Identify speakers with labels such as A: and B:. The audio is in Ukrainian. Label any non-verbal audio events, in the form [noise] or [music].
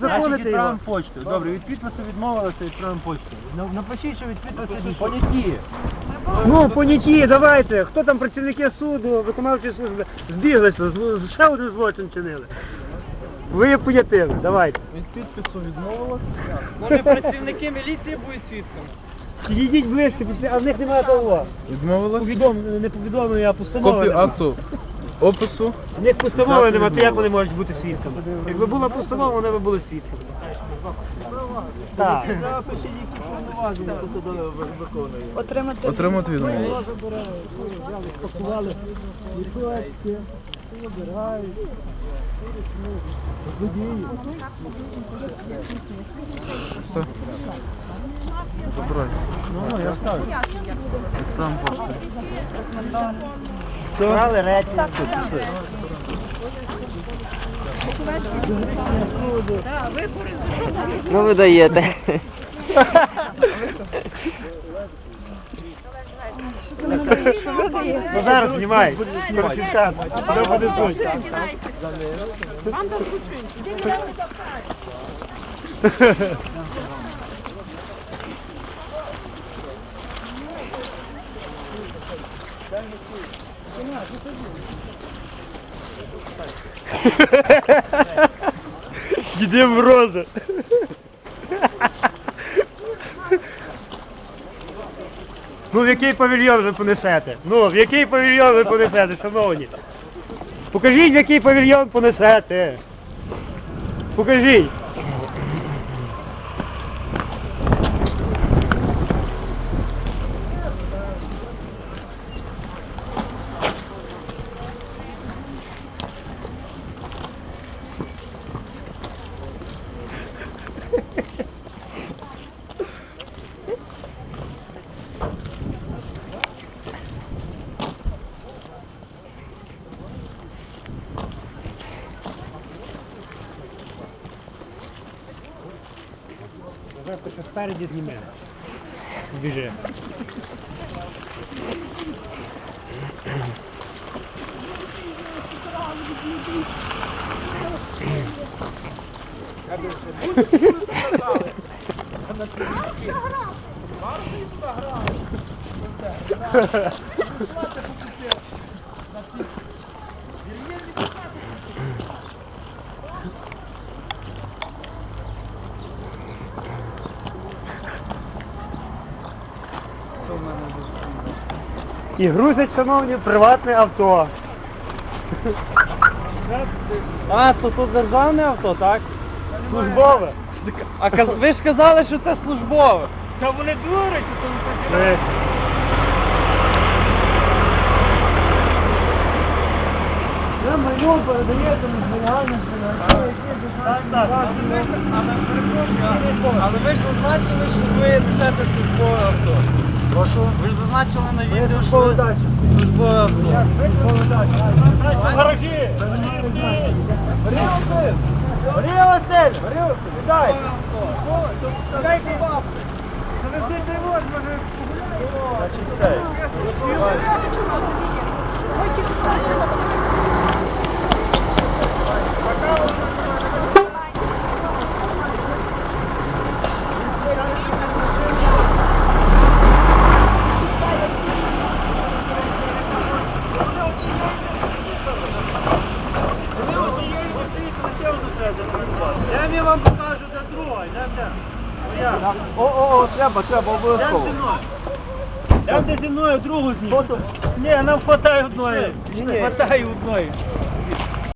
A: Законите його.
B: відправимо почтою. Добре, від підпису відмовилися, відправимо почтою. На- Напишіть, що від підпису поняті.
A: Ну, поняті, давайте. Хто там працівники суду, виконавчої служби, збіглися, зло- ще один злочин чинили. Ви є понятими, давайте.
B: Від підпису відмовилися.
C: Може працівники міліції будуть свідками?
A: Підійдіть ближче, а в них немає того.
B: Відмовилися.
A: Повідом, не повідомлення, а постанова.
B: Копію акту опису.
A: В них постанови немає, то як вони можуть бути свідками? Якби була постанова, вони б були свідками. Так.
D: Отримати.
B: Отримати відмову. Все. Забирай. Ну, я ставлю. Відправимо поштою.
A: Брали речі.
E: Ну ви даєте.
A: Ну зараз знімай. Тебе понесуть.
D: Вам там [laughs] кучу.
A: Діди Морози. Ну, в який павільйон ви понесете? Ну, в який павільйон ви понесете, шановні? Покажіть, в який павільйон понесете. Покажіть. Давай ще спереді зніме. Біжи. І грузять, шановні, приватне авто.
C: А, то тут державне авто, так?
A: Службове.
C: А каз- ви ж казали, що це службове.
A: Та вони дурять, то не майно зберігання, Так, так.
C: Але перепрошую, але ви ж зазначили, що ви несете службове авто.
A: Прошу.
C: Ви ж зазначили на відео, що
A: службову
C: ви
A: дачу.
C: службове авто.
A: Дай! Дайте бабку! Завезіть ремонт, може... Значить, цей. Я вам покажу, де друга, йдемте.
B: О, о, о, треба, треба, обов'язково.
A: Йдемте зі мною другу зніму. Ні, нам хватає одної.
B: Ні, ні.
A: Хватає одної.